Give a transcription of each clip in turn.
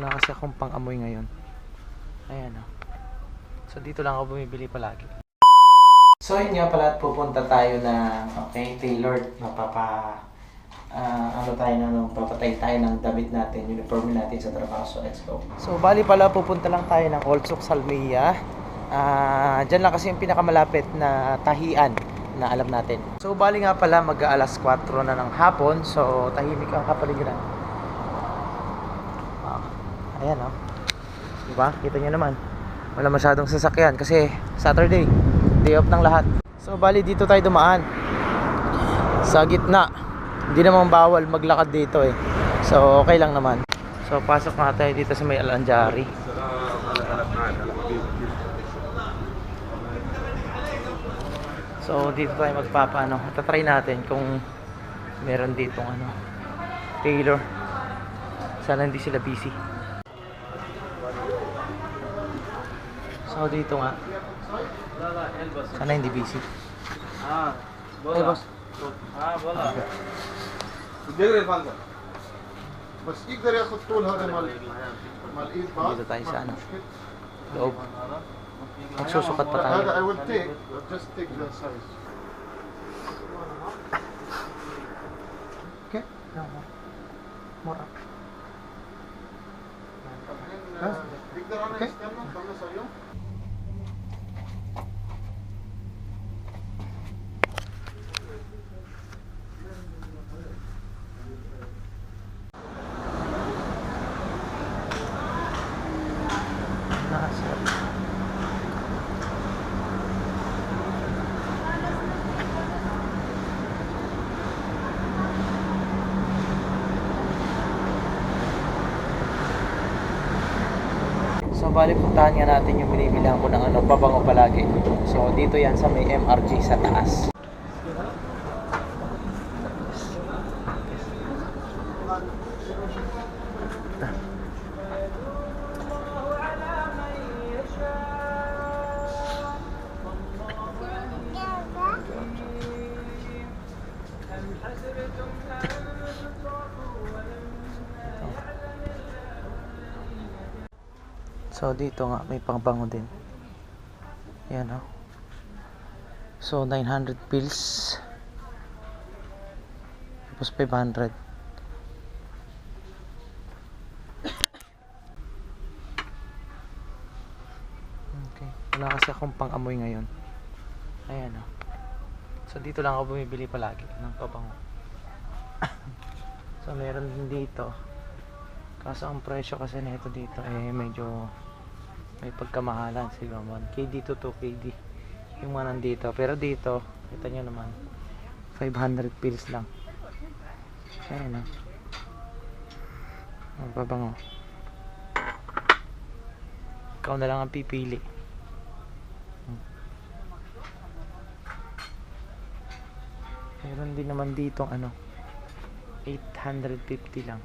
Wala kasi akong pang-amoy ngayon. Ayan o. So dito lang ako bumibili palagi. So yun nga pala at pupunta tayo na okay, tailored. Mapapa ah, ano tayo na ano, papatay tayo ng damit natin, uniform natin sa trabaho. So let's go. So bali pala pupunta lang tayo ng Olsok Salmia. Ah, diyan lang kasi yung pinakamalapit na tahian na alam natin. So bali nga pala mag alas 4 na ng hapon. So tahimik ang kapaligiran. Ayan oh. Diba? Kita nyo naman. Wala masyadong sasakyan kasi Saturday. Day off ng lahat. So bali dito tayo dumaan. Sa gitna. Hindi naman bawal maglakad dito eh. So okay lang naman. So pasok nga tayo dito sa may Alanjari. So dito tayo magpapaano. Tatry natin kung meron ditong ano Taylor. Sana hindi sila busy. O, oh, dito nga. Sana hindi busy. Ah, bola. Ay, boss. Ah, bola. Okay. Dito falta. بس يقدر ياخذ طول هذا مال مال الايد بعد dito tayo sa ano loob magsusukat pa tayo I will take just take the size okay more up Okay. So bali puntahan nga natin yung binibilang ko ng ano, pabango palagi. So dito yan sa may MRG sa taas. So dito nga may pangbango din. Yan oh. So 900 pills. Tapos 500. Okay. Wala kasi akong pang-amoy ngayon. Ayan oh. So dito lang ako bumibili palagi ng pabango. so meron din dito. Kaso ang presyo kasi nito dito eh medyo may pagkamahalan siguro 1 KD to 2 KD yung mga nandito. Pero dito kita nyo naman 500 pills lang. Ayan o ang pabango ikaw na lang ang pipili. Meron din naman dito ano 850 lang.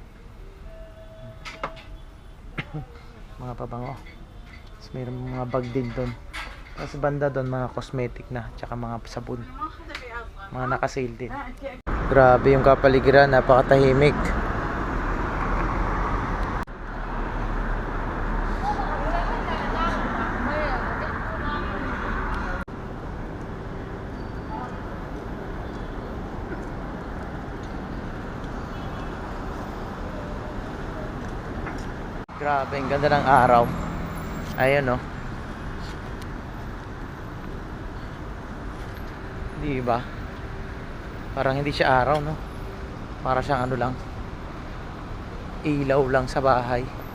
Mga pabango tapos mayroon mga bag din doon tapos banda doon mga cosmetic na tsaka mga sabon. Mga nakasale din. Grabe yung kapaligiran napakatahimik. Grabe ang ganda ng araw Ayan oh. Di ba? Parang hindi siya araw, no? Para siyang ano lang. Ilaw lang sa bahay.